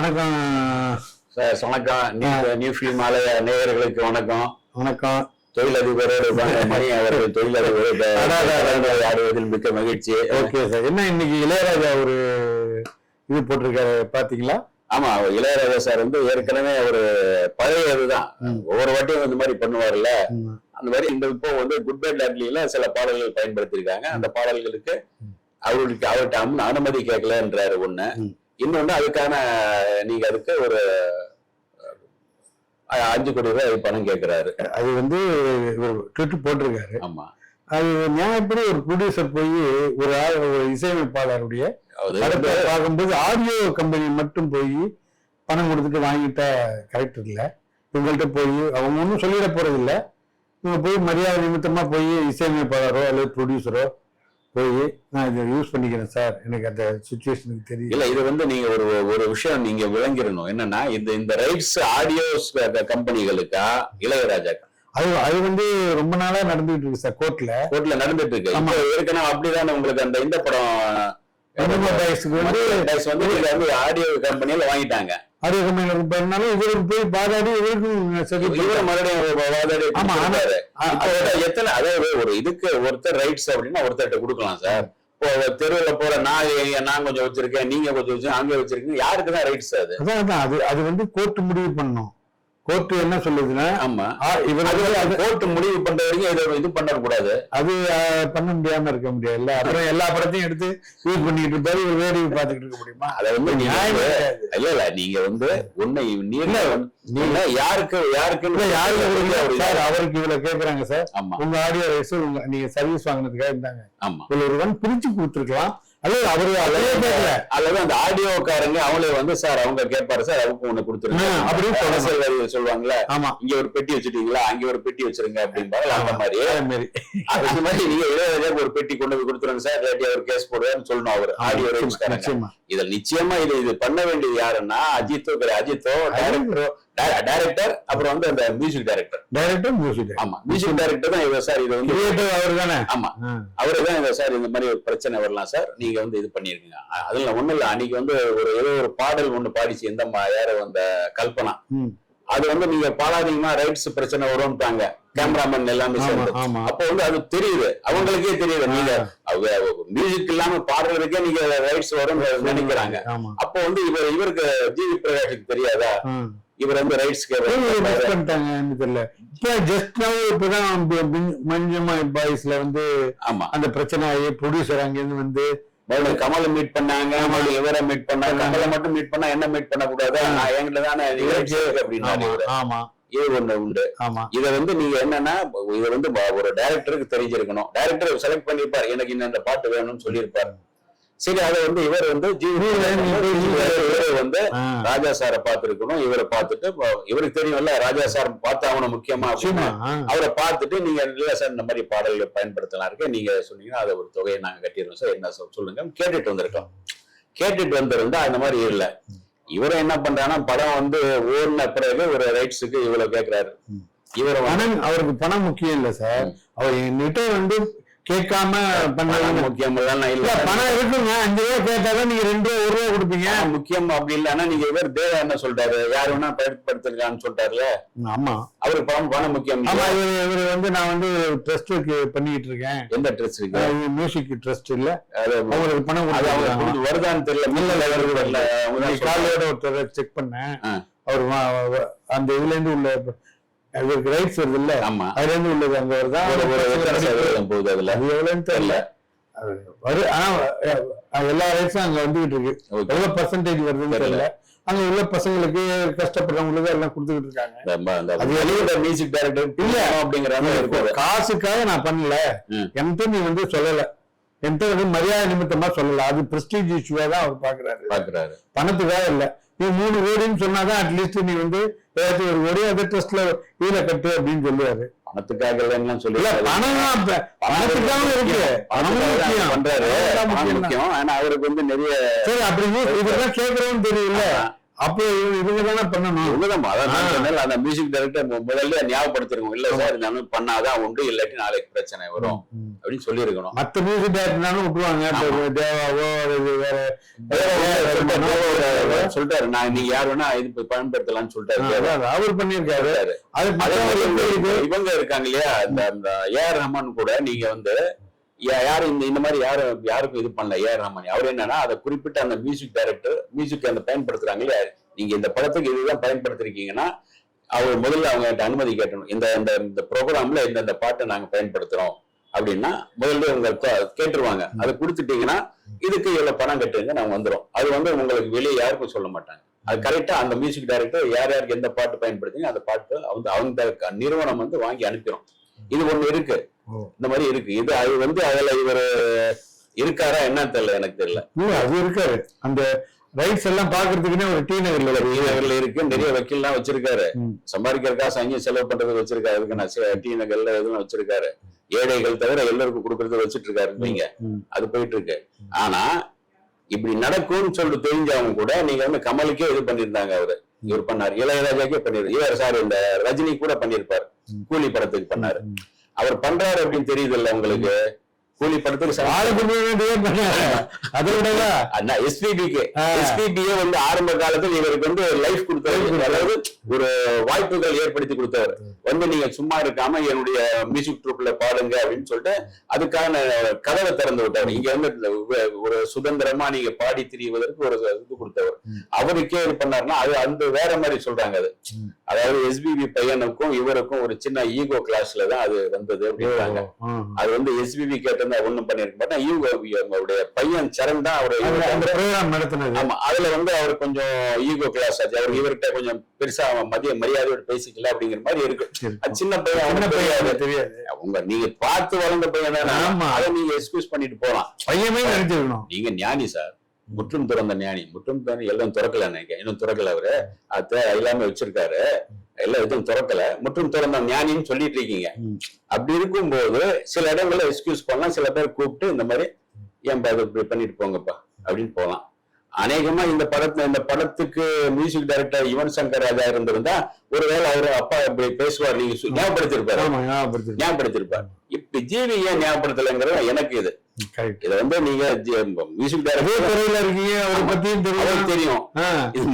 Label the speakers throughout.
Speaker 1: வணக்கம்.
Speaker 2: சார் வணக்கம். New film ஆலய நேயர்களுக்கு வணக்கம்.
Speaker 1: வணக்கம்.
Speaker 2: தொழிலதிபரோடு மணி அவர்கள் தொழிலதிபரோடு ஆடுவதில் மிக்க மகிழ்ச்சி.
Speaker 1: Okay sir. என்ன இன்னைக்கு இளையராஜா ஒரு இது போட்டிருக்காரு பாத்தீங்களா?
Speaker 2: ஆமா இளையராஜா சார் வந்து ஏற்கனவே ஒரு பழைய இதுதான். ஒவ்வொரு வாட்டியும் இந்த மாதிரி பண்ணுவார்ல. அந்த மாதிரி இந்த இப்போ வந்து குட் பை லாட்லியில சில பாடல்கள் பயன்படுத்தியிருக்காங்க. அந்த பாடல்களுக்கு அவருக்கு அவர்கிட்ட அனு- அனுமதி கேட்கலன்றாரு ஒண்ணு.
Speaker 1: ம்.
Speaker 2: இன்னொன்னு அதுக்கான நீங்க அதுக்கு ஒரு அஞ்சு கோடி ரூபாய் பணம் கேட்கிறாரு
Speaker 1: அது வந்து ஒரு ட்விட் போட்டிருக்காரு.
Speaker 2: ஆமா.
Speaker 1: அது நியாயப்படி ஒரு ப்ரொடியூசர் போய் ஒரு ஒரு இசையமைப்பாளருடைய படத்தை பார்க்கும்போது ஆடியோ கம்பெனி மட்டும் போய் பணம் கொடுத்துட்டு வாங்கிட்டா கரெக்ட் இல்லை. இவங்கள்ட்ட போய் அவங்க ஒன்றும் சொல்லிட போறது இல்ல இவங்க போய் மரியாதை நிமித்தமா போய் இசையமைப்பாளரோ அல்லது ப்ரொடியூசரோ போய் நான் இதை யூஸ் பண்ணிக்கிறேன் சார் எனக்கு அந்த சுச்சுவேஷனுக்கு தெரியும்
Speaker 2: இல்ல இது வந்து நீங்க ஒரு ஒரு விஷயம் நீங்க விளங்கிடணும். என்னன்னா இந்த இந்த ரைட்ஸ் ஆடியோஸ் கம்பெனிகளுக்கா இளையராஜா
Speaker 1: அது அது வந்து ரொம்ப நாளா நடந்துகிட்டு இருக்கு சார் கோர்ட்ல
Speaker 2: கோர்ட்ல நடந்துட்டு இருக்கு. ஏற்கனவே அப்படிதானே உங்களுக்கு அந்த இந்த படம்
Speaker 1: வந்து
Speaker 2: ஆடியோ கம்பெனியில வாங்கிட்டாங்க.
Speaker 1: ஆடியோ கம்பெனில போயிருந்தாலும் இவருக்கு போய் பாதாடி இவருக்கும் சரி
Speaker 2: மறுபடியும்
Speaker 1: ஆமா,
Speaker 2: எத்தனை அதாவது ஒரு இதுக்கு ஒருத்தர் ரைட்ஸ் அப்படின்னா ஒருத்தர்கிட்ட கொடுக்கலாம் சார். இப்போ தெருவுல போற நான் நான் கொஞ்சம் வச்சிருக்கேன் நீங்க கொஞ்சம் வச்சு அங்க வச்சிருக்கீங்க யாருக்கு தான் ரைட்ஸ் அது?
Speaker 1: அது அது வந்து கோர்ட் முடிவு பண்ணும். கோர்ட் என்ன சொல்லுதுன்னா
Speaker 2: ஆமா. கோர்ட் முடிவு பண்ற வரைக்கும் இதை இது பண்ண கூடாது
Speaker 1: அது பண்ண முடியாம இருக்க முடியாது அப்புறம் எல்லா படத்தையும் எடுத்து யூஸ் பண்ணிட்டு இருப்பாரு இவர் வேடிக்கை பார்த்துக்கிட்டு இருக்க முடியுமா?
Speaker 2: அதை வந்து
Speaker 1: நியாயமே.
Speaker 2: இல்ல இல்ல நீங்க வந்து உன்னை நீங்க
Speaker 1: இல்ல,
Speaker 2: நீங்க யாருக்கு
Speaker 1: இல்ல, யாருக்கு?
Speaker 2: இது.
Speaker 1: சார் அவருக்கு இவ்வளவு கேக்குறாங்க சார்.
Speaker 2: ஆமா.
Speaker 1: உங்க ஆடியோ ரைஸ் உங்க நீங்க சர்வீஸ் வாங்கினதுக்காக இருந்தாங்க.
Speaker 2: ஆமா.
Speaker 1: ஒரு ஒன் பிரிச்சு கொடுத்துருக்கலாம். அல்லது அவரு
Speaker 2: அல்லது அந்த ஆடியோக்காரங்க அவங்களே வந்து சார் அவங்க கேட்பாரு சார் அவங்க ஒண்ணு கொடுத்துருங்க.
Speaker 1: அப்படின்னு
Speaker 2: சொல்லுவாங்கல்ல
Speaker 1: ஆமா.
Speaker 2: இங்க ஒரு பெட்டி வச்சுட்டீங்களா? அங்க ஒரு பெட்டி வச்சிருங்க அப்படின்பாரு அந்த மாதிரி. அந்த மாதிரி நீங்க இளையராஜாக்கு ஒரு பெட்டி கொண்டு போய் கொடுத்துருங்க சார் இல்லாட்டி அவர் கேஸ் போடுவாருன்னு சொல்லணும் அவர். ஆடியோ ரைட்ஸ்
Speaker 1: நிச்சயமா
Speaker 2: இதுல நிச்சயமா இது இது பண்ண வேண்டியது யாருன்னா அஜித்தோ கிடையாது. அஜித்தோ டைரக்டரோ டைரக்டர் அப்புறம் வந்து அந்த மியூசிக் டைரக்டர்
Speaker 1: டைரக்டர் மியூசிக்
Speaker 2: ஆமா மியூசிக் டைரக்டர் தான் இவர் சார் இது வந்து
Speaker 1: அவர் தானே
Speaker 2: ஆமா. அவரு தான் இந்த சார் இந்த மாதிரி ஒரு பிரச்சனை வரலாம் சார் நீங்க வந்து இது பண்ணிருக்கீங்க. அதுல ஒண்ணும் இல்ல. அன்னைக்கு வந்து ஒரு ஏதோ ஒரு பாடல் ஒண்ணு பாடிச்சு எந்த யாரோ அந்த கல்பனா. அது வந்து நீங்க பாடாதீங்கன்னா ரைட்ஸ் பிரச்சனை வரும்ட்டாங்க. கேமராமேன் எல்லாமே சேர்ந்து. அப்போ வந்து அது தெரியுது. அவங்களுக்கே தெரியுது. நீங்க மியூசிக் இல்லாம பாடுறதுக்கே நீங்க ரைட்ஸ் வரும்னு நினைக்கிறாங்க. அப்போ வந்து இவர் இவருக்கு ஜிவி பிரகாஷுக்கு தெரியாதா. இவர் வந்து ரைட்ஸ்
Speaker 1: பண்ணிட்டாங்கன்னு தெரியல. இப்ப ஜஸ்ட் நவ் இப்பதான் மஞ்சமா பாய்ஸ்ல வந்து
Speaker 2: ஆமா.
Speaker 1: அந்த பிரச்சனை ஆகி ப்ரொடியூசர் அங்கிருந்து வந்து
Speaker 2: மறுபடியும் கமலை மீட் பண்ணாங்க மறுபடியும் இவரை மீட் பண்ணாங்க கமலை மட்டும் மீட் பண்ணா என்ன மீட் பண்ண கூடாது என்கிட்ட தானே அப்படின்னாரு
Speaker 1: ஆமா
Speaker 2: இது ஒண்ணு உண்டு.
Speaker 1: ஆமா.
Speaker 2: இத வந்து நீங்க என்னன்னா இத வந்து ஒரு டைரக்டருக்கு தெரிஞ்சிருக்கணும். டைரக்டர் செலக்ட் பண்ணிருப்பார் எனக்கு இந்த பாட்டு வேணும்னு சொல்லியிருப்பார். சரி அதை வந்து இவர் வந்து வந்து. ராஜா சாரை பார்த்திருக்கணும். இவரை பார்த்துட்டு இவருக்கு தெரியும்ல ராஜா சார் முக்கியமா
Speaker 1: நிச்சயமா
Speaker 2: அப்படின்னு.
Speaker 1: ஆ.
Speaker 2: அவரை பார்த்துட்டு நீங்க இல்ல சார் இந்த மாதிரி பாடல்கள் பயன்படுத்தலாம் இருக்கு. நீங்க சொன்னீங்கன்னா அதை ஒரு தொகையை நாங்க கட்டிடுறோம் சார். என்ன சொல் சொல்லுங்க. கேட்டுட்டு வந்திருக்கோம். கேட்டுட்டு வந்திருந்தா அந்த மாதிரி இல்ல. இவரை என்ன பண்றாங்கன்னா படம் வந்து ஓடின பிறகு ஒரு ரைட்ஸுக்கு இவ்வளவு கேக்குறாரு.
Speaker 1: ம்.
Speaker 2: இவரை
Speaker 1: அவருக்கு பணம் முக்கியம் இல்ல சார். அவர் என்கிட்ட வந்து கேட்காம பண்ண
Speaker 2: முக்கியம்
Speaker 1: இல்ல பணம் இருக்குங்க. அஞ்சு ரூபா கேட்டாதான் நீங்க ரெண்டு ரூபா ஒரு ரூபா கொடுப்பீங்க.
Speaker 2: முக்கியம் அப்படி இல்லைன்னா நீங்க இவர் தேவா என்ன சொல்றாரு? யாரு வேணா பயன்படுத்திருக்கான்னு சொல்றாருல?
Speaker 1: ஆமா.
Speaker 2: அவருக்கு பணம் பணம் முக்கியம்
Speaker 1: ஆமா? இவர் வந்து நான் வந்து ட்ரஸ்ட்டுக்கு பண்ணிட்டு இருக்கேன்.
Speaker 2: எந்த ட்ரெஸ் இருக்கு?
Speaker 1: மியூசிக் ட்ரஸ்ட் இல்ல. அவங்களுக்கு பணம்
Speaker 2: வருதான்னு தெரியல. மில்ல
Speaker 1: காலையோட ஒருத்தரை செக் பண்ணேன். அவர் அந்த இதுல இருந்து உள்ள இவருக்கு ரைட்ஸ் வருது இல்ல
Speaker 2: ஆமா.
Speaker 1: அதுல இருந்து உள்ளது அங்க வருதா
Speaker 2: ஒரு ஒரு எத்தனை சதவீதம் போகுது அதுல?
Speaker 1: அது எவ்வளவுன்னு தெரியல. அது வரு ஆனா எல்லா ரைட்ஸும் அங்க வந்துகிட்டு இருக்கு. எவ்வளவு பர்சன்டேஜ் வருதுன்னு
Speaker 2: தெரியல.
Speaker 1: அங்க உள்ள பசங்களுக்கு கஷ்டப்படுறவங்களுக்கு எல்லாம் கொடுத்துக்கிட்டு இருக்காங்க அது
Speaker 2: வெளியிட மியூசிக் டைரக்டர்
Speaker 1: இல்ல.
Speaker 2: அப்படிங்கிற
Speaker 1: காசுக்காக நான் பண்ணல.
Speaker 2: ம்.
Speaker 1: என்கிட்ட நீ வந்து சொல்லல. என்கிட்ட வந்து மரியாதை நிமித்தமா சொல்லல. அது பிரஸ்டீஜ் இஷ்யூவா தான் அவர் பாக்குறாரு.
Speaker 2: பாக்குறாரு.
Speaker 1: பணத்துக்காக இல்ல. நீ மூணு கோடின்னு சொன்னாதான் அட்லீஸ்ட் நீ வந்து ஏதாச்சும் ஒரு கோடி அந்த ட்ரஸ்ட்ல இதுல கட்டு அப்படின்னு சொல்லுவாரு.
Speaker 2: பணத்துக்காக இல்லைன்னு சொல்லி
Speaker 1: பணம் பணத்துக்காக இருக்கு.
Speaker 2: பண்றாரு.
Speaker 1: பணம்
Speaker 2: பணம்
Speaker 1: முக்கியம்.
Speaker 2: ஆனா அவருக்கு வந்து நிறைய
Speaker 1: சரி அப்படி இதெல்லாம் கேக்குறோம்னு தெரியல. அப்போ இவங்க- தானே பண்ணணும்.
Speaker 2: அதான். சொன்னேன்ல, அந்த மியூசிக் டைரக்டர் முதல்ல ஞாபகப்படுத்திருக்கோம் இல்ல சார் இந்த பண்ணாதான் உண்டு இல்லாட்டி நாளைக்கு பிரச்சனை வரும். அப்படின்னு சொல்லியிருக்கணும்.
Speaker 1: மத்த மியூசிக் டேரக்டர்னாலும் விட்டுருவாங்க. தேவாவோ வேற
Speaker 2: சொல்லிட்டாரு, நான் நீங்க யார் வேணா இது போய் பயன்படுத்தலாம்னு சொல்லிட்டாரு.
Speaker 1: அவர் பண்ணியிருக்காரு. அது?
Speaker 2: இவங்க- இருக்காங்க இல்லையா? இந்த ஏஆர் ரஹ்மான் கூட நீங்க வந்து யாரும் இந்த இந்த மாதிரி யாரும் யாருக்கும் இது பண்ணல ஏஆர் ரஹ்மான் அவர் என்னன்னா அதை குறிப்பிட்ட அந்த மியூசிக் டைரக்டர் மியூசிக் அந்த பயன்படுத்துறாங்க இல்லையா நீங்க இந்த படத்துக்கு இதுதான் பயன்படுத்திருக்கீங்கன்னா அவர் முதல்ல அவங்க அனுமதி கேட்டணும். இந்த இந்த இந்த ப்ரோக்ராம்ல இந்த இந்த பாட்டை நாங்க பயன்படுத்துறோம் அப்படின்னா முதல்ல உங்க கே- கேட்டுருவாங்க. அதை கொடுத்துட்டீங்கன்னா இதுக்கு இவ்வளவு பணம் கட்டுங்க நாங்க வந்துரும் அது வந்து உங்களுக்கு வெளியே யாருக்கும் சொல்ல மாட்டாங்க. அது கரெக்டா அந்த மியூசிக் டைரக்டர் யார் யாருக்கு எந்த பாட்டு பயன்படுத்துங்க அந்த பாட்டு வந்து அவங்க நிறுவனம் வந்து வாங்கி அனுப்பிடும் இது ஒண்ணு இருக்கு. இந்த மாதிரி இருக்கு. இது அது வந்து அதுல இவர் இருக்காரா என்னன்னு தெரியல எனக்கு தெரியல.
Speaker 1: அது இருக்காரு. அந்த ரைட்ஸ் எல்லாம் பாக்குறதுக்குன்னே ஒரு டி நகர்ல
Speaker 2: டி நகர்ல இருக்கு. நிறைய வக்கீல்லாம் வச்சிருக்காரு.
Speaker 1: ம்.
Speaker 2: சம்பாதிக்கிற காசு அங்கேயும் செலவு பண்றது வச்சிருக்காரு. அதுக்கு நான் டி நகர்ல எதுவும் வச்சிருக்காரு. ஏழைகள் தவிர எல்லாருக்கும் கொடுக்கறது வச்சிட்டு இருக்காரு நீங்க. அது போயிட்டு இருக்கு ஆனா இப்படி நடக்கும்னு சொல்லிட்டு தெரிஞ்சவங்க கூட நீங்க வந்து கமலுக்கே இது பண்ணிருந்தாங்க அவரு. இவர் பண்ணாரு. இளையராஜாக்கே பண்ணிரு இவர் சார் இந்த ரஜினி கூட பண்ணிருப்பாரு. கூலி படத்துக்கு பண்ணாரு. அவர் பண்றாரு அப்படின்னு தெரியுது இல்ல உங்களுக்கு? கூலி படத்துக்கு
Speaker 1: அதை
Speaker 2: அண்ணா எஸ்பிபிக்கு. எஸ்பிபியே வந்து ஆரம்ப காலத்துல இவருக்கு வந்து லைஃப் கொடுத்தவர். அதாவது ஒரு வாய்ப்புகள் ஏற்படுத்தி கொடுத்தவர். வந்து நீங்க சும்மா இருக்காம என்னுடைய மியூசிக் ட்ரூப்ல பாடுங்க அப்படின்னு சொல்லிட்டு அதுக்கான கதவை திறந்து விட்டார். இங்க வந்து ஒரு சுதந்திரமா நீங்க பாடி திரிவதற்கு ஒரு இது கொடுத்தவர். அவருக்கே இது பண்ணாருன்னா அது அந்த வேற மாதிரி சொல்றாங்க அது. அதாவது எஸ்பிபி பையனுக்கும் இவருக்கும் ஒரு சின்ன ஈகோ கிளாஸ்ல தான் அது வந்தது அப்படின்றாங்க. அது வந்து எஸ்பிபி கேட்டிருந்தா ஒண்ணும் பண்ணிருக்க மாட்டேன். ஈகோ அவருடைய பையன் சரண் தான்
Speaker 1: நடத்தினது.
Speaker 2: ஆமா அதுல வந்து அவர் கொஞ்சம் ஈகோ கிளாஸ் ஆச்சு. அவர் இவர்கிட்ட கொஞ்சம் பெருசா அவன் மதிய மரியாதையோட பேசிக்கல அப்படிங்கிற மாதிரி இருக்கு. சின்ன பையன் அவனுக்கு
Speaker 1: பையன்
Speaker 2: தெரியாது. உங்க நீங்க பார்த்து வளர்ந்த பையன் தானே.
Speaker 1: ஆமா.
Speaker 2: அதை நீங்க எக்ஸ்கியூஸ் பண்ணிட்டு போலாம்.
Speaker 1: பையமே நினைச்சிருக்கணும்
Speaker 2: நீங்க ஞானி சார். முற்றும் திறந்த ஞானி. முற்றும் எல்லாம் திறக்கல இன்னும் திறக்கல அவரு. அது எல்லாமே வச்சிருக்காரு. எல்லாம் எதுவும் திறக்கல. முற்றும் திறந்த ஞானின்னு சொல்லிட்டு இருக்கீங்க. அப்படி இருக்கும்போது சில இடங்கள்ல எக்ஸ்கியூஸ் பண்ணலாம். சில பேர் கூப்பிட்டு இந்த மாதிரி ஏன்பா இது இப்படி பண்ணிட்டு போங்கப்பா. அப்படின்னு போகலாம். அநேகமா இந்த படத்துல இந்த படத்துக்கு மியூசிக் டைரக்டர் யுவன் சங்கர் ராஜா இருந்திருந்தா ஒருவேளை அவரு அப்பா இப்படி பேசுவார். நீங்க ஞாபகப்படுத்திருப்பாரு? ஞாபகப்படுத்திருப்பார். இப்ப ஜீவி ஏன் ஞாபகப்படுத்தலைங்கிறது எனக்கு இது. இதை வந்து நீங்க மியூசிக் டைரக்டர்
Speaker 1: துறையில இருக்கீங்க? அவரை பத்தியும் தெரியும்.
Speaker 2: தெரியும்.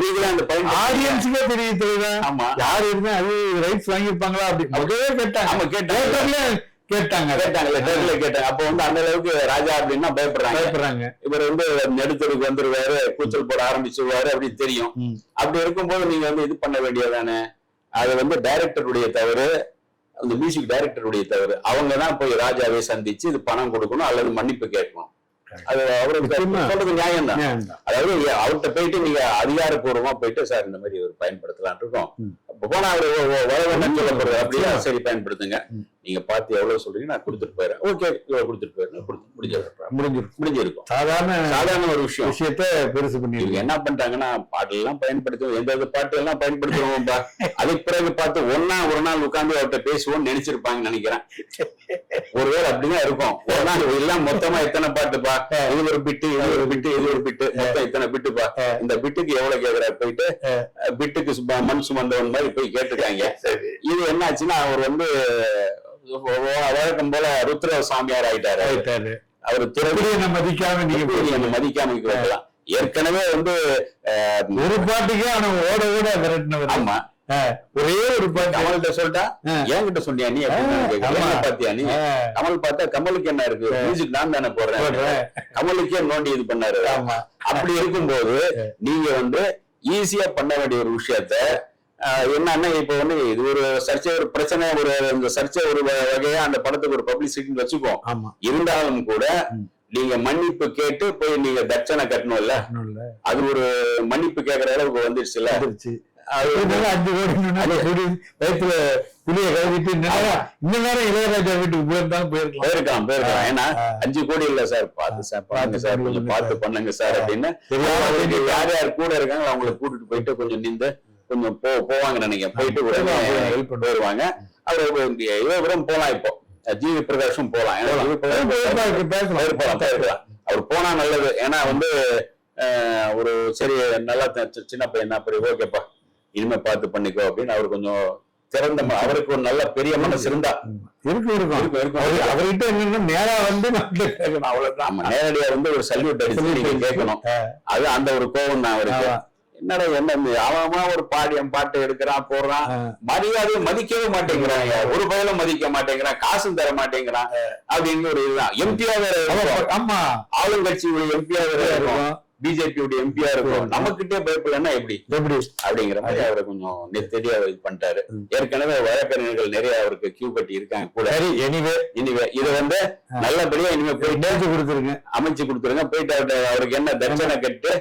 Speaker 2: நீங்களே அந்த
Speaker 1: ஆடியன்ஸுக்கே தெரியும் தெரியுதா?
Speaker 2: ஆமா.
Speaker 1: யார் இருந்தா அது ரைட்ஸ் வாங்கியிருப்பாங்க அப்படி? முதவே கேட்டாங்க.
Speaker 2: ஆமா கேட்டாங்க.
Speaker 1: கேட்டாங்க.
Speaker 2: கேட்டாங்கல்ல தேர்தல கேட்டாங்க. அப்ப வந்து அந்த அளவுக்கு ராஜா அப்படின்னா பயப்படுறாங்க.
Speaker 1: பயப்படுறாங்க.
Speaker 2: இவர் வந்து நெடுத்தருக்கு வந்துருவாரு கூச்சல் போட ஆரம்பிச்சிருவாரு அப்படின்னு தெரியும். அப்படி இருக்கும்போது நீங்க வந்து இது பண்ண வேண்டியதானே அது வந்து டைரக்டருடைய தவறு. அந்த மியூசிக் டைரக்டருடைய தவறு. அவங்க தான் போய் ராஜாவை சந்திச்சு இது பணம் கொடுக்கணும் அல்லது மன்னிப்பு கேட்கணும். அது அவருக்கு. சொல்றது நியாயம் தான்? அதாவது அவர்கிட்ட போயிட்டு நீங்க அதிகாரப்பூர்வமா போயிட்டு சார் இந்த மாதிரி ஒரு பயன்படுத்தலாம் இருக்கோம். போனா அவரு வர வேண்டாம்னு சொல்ல போறாரு அப்படியா. சரி பயன்படுத்துங்க. நீங்க பார்த்து எவ்வளவு சொல்றீங்க நான் கொடுத்துட்டு போயிடுறேன் ஓகே இவ்வளவு கொடுத்துட்டு போயிடுறேன் கொடுத்து முடிஞ்சிருக்கும்
Speaker 1: முடிஞ்சிருக்கும். சாதாரண
Speaker 2: சாதாரண ஒரு விஷயம்.
Speaker 1: விஷயத்த பெருசு பண்ணிருக்கீங்க
Speaker 2: என்ன பண்ணிட்டாங்கன்னா பாட்டெல்லாம் பயன்படுத்துவோம். எந்த பாட்டு எல்லாம் பயன்படுத்துவோம்பா அதுக்கு பிறகு பார்த்து ஒன்னா ஒரு நாள் உட்கார்ந்து அவர்கிட்ட பேசுவோம்னு நினைச்சிருப்பாங்கன்னு நினைக்கிறேன். ஒருவேளை அப்படிதான் இருக்கும். ஒரு நாள் எல்லாம் மொத்தமா எத்தனை பாட்டுப்பா? இது ஒரு பிட்டு இது ஒரு பிட்டு இது ஒரு பிட்டு மொத்தம் இத்தனை பிட்டுப்பா இந்த பிட்டுக்கு எவ்வளவு கேக்குறாரு போயிட்டு? பிட்டுக்கு மண் சுமந்தவன் மாதிரி போய் கேட்டுருக்காங்க. இது என்னாச்சுன்னா அவர் வந்து வழக்கம் போல ருத்ர சாமியார் ஆயிட்டாரு
Speaker 1: ஆயிட்டாரு.
Speaker 2: அவர் துறை
Speaker 1: அப்படியே நம்ம மதிக்காம நீங்க
Speaker 2: மதிக்காம வைக்கலாம் ஏற்கனவே வந்து
Speaker 1: ஒரு பாட்டுக்கே அவனை ஓட ஓட விரட்டினவர்.
Speaker 2: ஆமா.
Speaker 1: ஒரே ஒரு பாட்டு.
Speaker 2: கமல்கிட்ட சொல்லிட்டா. என்கிட்ட சொன்னியா நீ. என்ன பாத்தியா நீ? கமல் பார்த்தா கமலுக்கு என்ன இருக்கு? மியூசிக் நான் தானே போடுறேன். கமலுக்கே நோண்டி இது பண்ணாரு. அப்படி இருக்கும்போது நீங்க வந்து ஈஸியா பண்ண வேண்டிய ஒரு விஷயத்த என்னன்னா இப்ப வந்து இது ஒரு சர்ச்சை ஒரு பிரச்சனை ஒரு இந்த சர்ச்சை ஒரு வகையா அந்த படத்துக்கு ஒரு பப்ளிசிட்டின்னு வச்சுக்கோ.
Speaker 1: ஆமா.
Speaker 2: இருந்தாலும் கூட. நீங்க மன்னிப்பு கேட்டு போய் நீங்க தட்சணை கட்டணும்ல? அது ஒரு மன்னிப்பு கேட்கற அளவுக்கு வந்துருச்சுல்ல?
Speaker 1: வந்துருச்சு.
Speaker 2: அது
Speaker 1: அதனால அஞ்சு கோடி நின்னாலும் புலி வயிற்றுல புளிய கழுவிட்டு இந்த நேரம் இளையராஜா வீட்டுக்கு போயிருந்தாலும் போயிருக்கலாம்.
Speaker 2: போயிருக்கான் போயிருக்கான் ஏன்னா. அஞ்சு கோடி இல்ல சார். பார்த்து சார் பண்ணுங்க சார் கொஞ்சம் பார்த்து. பண்ணுங்க சார் அப்படின்னு. யார் யார் கூட இருக்காங்க அவங்களை கூட்டிட்டு போயிட்டு கொஞ்சம் நின்று கொஞ்சம் போ போவாங்க நினைக்கிறேன் போயிட்டு
Speaker 1: போயிடுவாங்க,
Speaker 2: அவர் இவரும் போலாம் இப்போ. ஜீவி பிரகாஷும் போலாம். அவர் போனா நல்லது. ஏன்னா வந்து ஒரு சரி நல்லா சின்ன பையன் அப்படி ஓகேப்பா. இனிமே பார்த்து பண்ணிக்கோ அப்படின்னு அவர் கொஞ்சம் திறந்த அவருக்கு ஒரு நல்ல பெரிய மனசு இருந்தா.
Speaker 1: இருக்கும் இருக்கும்.
Speaker 2: இருக்கும், இருக்கும்.
Speaker 1: அவரு- அவர்கிட்ட என்னன்னா நேரா வந்து அவ்வளவுதான்.
Speaker 2: நேரடியா வந்து ஒரு சல்யூட் அடிச்சு நீங்க கேட்கணும். அது அந்த ஒரு கோவம் தான் அவருக்கு. என்னடா என்ன அவன் ஒரு பாடியம் பாட்டு எடுக்கிறான் போடுறான். மரியாதையை மதிக்கவே மாட்டேங்கிறாங்க ஒரு பயிலும் மதிக்க மாட்டேங்கிறான் காசும் தர மாட்டேங்கிறான். அப்படின்னு ஒரு இதுதான். எம்பியா வேற
Speaker 1: ஆமா,
Speaker 2: ஆளுங்கட்சியுடைய எம்பியா வேற இருக்கும். பிஜேபியுடைய எம்பியா இருக்கும் நமக்கிட்டே பயப்படலன்னா எப்படி?
Speaker 1: எப்படி?
Speaker 2: அப்படிங்கிற மாதிரி அவரை கொஞ்சம் நெத்தடியா இது பண்ணிட்டாரு. ஏற்கனவே வழக்கறிஞர்கள் நிறைய அவருக்கு கியூ கட்டி இருக்காங்க கூட.
Speaker 1: சரி எனிவே
Speaker 2: இனிமே இது வந்து நல்லபடியா இனிமே போயிட்டு
Speaker 1: பேச்சு கொடுத்துருங்க.
Speaker 2: அமைச்சு கொடுத்துருங்க. போயிட்டு அவர்ட்ட அவருக்கு என்ன தட்சணை கட்டு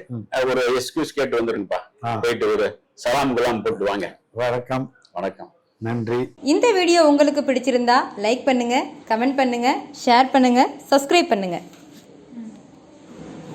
Speaker 2: ஒரு எக்ஸ்கியூஸ் கேட்டு வந்துருங்கப்பா. போயிட்டு ஒரு சலாம் குலாம் போட்டு வாங்க.
Speaker 1: வணக்கம்.
Speaker 2: வணக்கம்.
Speaker 1: நன்றி.
Speaker 3: இந்த வீடியோ உங்களுக்கு பிடிச்சிருந்தா லைக் பண்ணுங்க கமெண்ட் பண்ணுங்க ஷேர் பண்ணுங்க சப்ஸ்கிரைப் பண்ணுங்க.